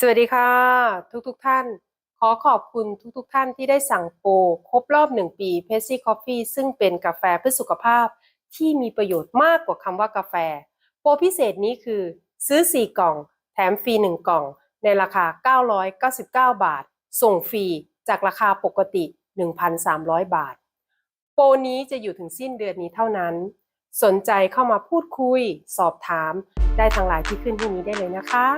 สวัสดีค่ะ ทุกๆทท่าน ขอขอบคุณทุกๆทท่านที่ได้สั่งโปรครบรอบ 1 ปี p e p s y Coffee ซึ่งเป็นกาแฟเพื่อสุขภาพที่มีประโยชน์มากกว่าคำว่ากาแฟ โปรพิเศษนี้คือ ซื้อ 4 กล่อง แถมฟรี 1 กล่อง ในราคา 999 บาท ส่งฟรีจากราคาปกติ 1,300 บาท โปรนี้จะอยู่ถึงสิ้นเดือนนี้เท่านั้น สนใจเข้ามาพูดคุย สอบถาม ได้ทางไลน์ที่ขึ้นที่นี้ได้เลยนะคะ